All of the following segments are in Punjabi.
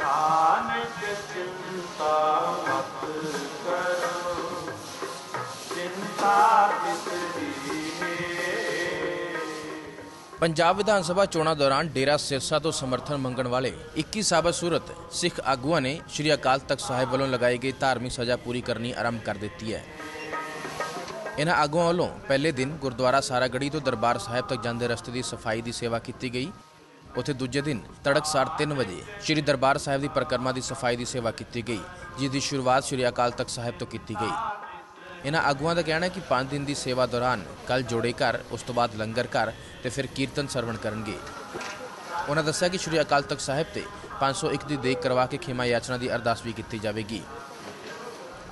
ਨਾਨਕ ਚਿੰਤਾ ਮਤ ਕਰੋ। ਚਿੰਤਾ ਪੰਜਾਬ ਵਿਧਾਨ ਸਭਾ ਚੋਣਾਂ ਦੌਰਾਨ ਡੇਰਾ ਸਿਰਸਾ ਤੋਂ ਸਮਰਥਨ ਮੰਗਣ ਵਾਲੇ 21 ਸਾਬਤ ਸੂਰਤ ਸਿੱਖ ਆਗੂਆਂ ਨੇ ਸ਼੍ਰੀ ਅਕਾਲ ਤਖਤ ਸਾਹਿਬ ਵੱਲੋਂ ਲਗਾਈ ਗਈ ਧਾਰਮਿਕ ਸਜ਼ਾ ਪੂਰੀ ਕਰਨੀ ਆਰੰਭ ਕਰ ਦਿੱਤੀ ਹੈ। ਇਹਨਾਂ ਆਗੂਆਂ ਵੱਲੋਂ ਪਹਿਲੇ ਦਿਨ ਗੁਰਦੁਆਰਾ ਸਾਰਾਗੜੀ ਤੋਂ ਦਰਬਾਰ ਸਾਹਿਬ ਤੱਕ ਜਾਂਦੇ ਰਸਤੇ ਦੀ ਸਫ਼ਾਈ ਦੀ ਸੇਵਾ ਕੀਤੀ ਗਈ। ਉੱਥੇ ਦੂਜੇ ਦਿਨ ਤੜਕਸਾਰ 3 ਵਜੇ ਸ਼੍ਰੀ ਦਰਬਾਰ ਸਾਹਿਬ ਦੀ ਪਰਿਕਰਮਾ ਦੀ ਸਫ਼ਾਈ ਦੀ ਸੇਵਾ ਕੀਤੀ ਗਈ, ਜਿਸ ਦੀ ਸ਼ੁਰੂਆਤ ਸ਼੍ਰੀ ਅਕਾਲ ਤਖਤ ਸਾਹਿਬ ਤੋਂ ਕੀਤੀ ਗਈ। ਇਹਨਾਂ ਆਗੂਆਂ ਦਾ ਕਹਿਣਾ ਹੈ ਕਿ 5 ਦਿਨ ਦੀ ਸੇਵਾ ਦੌਰਾਨ ਕੱਲ ਜੋੜੇ ਘਰ, ਉਸ ਤੋਂ ਬਾਅਦ ਲੰਗਰ ਘਰ ਤੇ ਫਿਰ ਕੀਰਤਨ ਸਰਵਣ ਕਰਨਗੇ। ਉਹਨਾਂ ਦੱਸਿਆ ਕਿ ਸ਼੍ਰੀ ਅਕਾਲ ਤਖਤ ਸਾਹਿਬ ਤੇ 501 ਦੀ ਦੇਖ ਕਰਵਾ ਕੇ ਖਿਮਾ ਯਾਚਨਾ ਦੀ ਅਰਦਾਸ ਵੀ ਕੀਤੀ ਜਾਵੇਗੀ।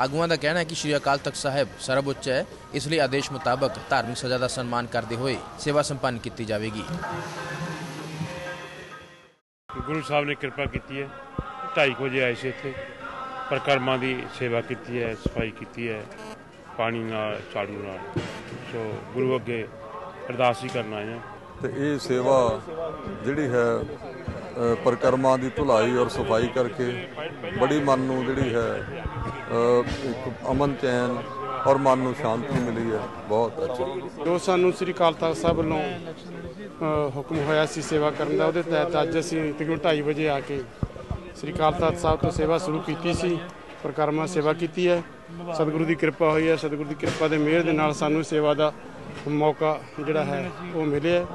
ਆਗੂਆਂ ਦਾ ਕਹਿਣਾ ਹੈ ਕਿ ਸ਼੍ਰੀ ਅਕਾਲ ਤਖਤ ਸਾਹਿਬ ਸਰਵਉੱਚ ਹੈ, ਇਸ ਲਈ ਆਦੇਸ਼ ਮੁਤਾਬਕ ਧਾਰਮਿਕ ਸਜ਼ਾ ਦਾ ਸਨਮਾਨ ਕਰਦੇ ਹੋਏ ਸੇਵਾ ਸੰਪੰਨ ਕੀਤੀ ਜਾਵੇਗੀ। ਗੁਰੂ ਸਾਹਿਬ ਨੇ ਕਿਰਪਾ ਕੀਤੀ ਹੈ। 2:30 ਵਜੇ ਆਏ ਸੀ ਇੱਥੇ। ਪਰਿਕਰਮਾ ਦੀ ਸੇਵਾ ਕੀਤੀ ਹੈ ਸਫ਼ਾਈ ਕੀਤੀ ਹੈ ਪਾਣੀ ਨਾਲ ਝਾੜੂ ਨਾਲ। ਸੋ ਗੁਰੂ ਅੱਗੇ ਅਰਦਾਸ ਹੀ ਕਰਨ ਆਏ ਹਾਂ। ਤੇ ਇਹ ਸੇਵਾ ਜਿਹੜੀ ਹੈ ਅ, ਪਰਿਕਰਮਾ ਦੀ ਧੁਲਾਈ ਔਰ ਸਫ਼ਾਈ ਕਰਕੇ ਬੜੀ ਮਨ ਨੂੰ ਜਿਹੜੀ ਹੈ ਇੱਕ ਅਮਨ ਚੈਨ ਔਰ ਮਨ ਨੂੰ ਸ਼ਾਂਤੀ ਮਿਲੀ ਹੈ। ਬਹੁਤ ਅੱਛਾ। ਜੋ ਸਾਨੂੰ ਸ੍ਰੀ ਅਕਾਲ ਤਖਤ ਸਾਹਿਬ ਵੱਲੋਂ ਹੁਕਮ ਹੋਇਆ ਸੀ ਸੇਵਾ ਕਰਨ ਦਾ, ਉਹਦੇ ਤਹਿਤ ਅੱਜ ਅਸੀਂ ਤਕਰੀਬਨ 2:30 ਵਜੇ ਆ ਕੇ ਸ੍ਰੀ ਅਕਾਲ ਤਖਤ ਸਾਹਿਬ ਤੋਂ ਸੇਵਾ ਸ਼ੁਰੂ ਕੀਤੀ ਸੀ, ਪ੍ਰਕਰਮਾ ਸੇਵਾ ਕੀਤੀ ਹੈ। ਸਤਿਗੁਰੂ ਦੀ ਕਿਰਪਾ ਹੋਈ ਹੈ। ਸਤਿਗੁਰੂ ਦੀ ਕਿਰਪਾ ਦੇ ਮਿਹਰ ਦੇ ਨਾਲ ਸਾਨੂੰ ਸੇਵਾ ਦਾ ਮੌਕਾ ਜਿਹੜਾ ਹੈ, ਉਹ ਮਿਲਿਆ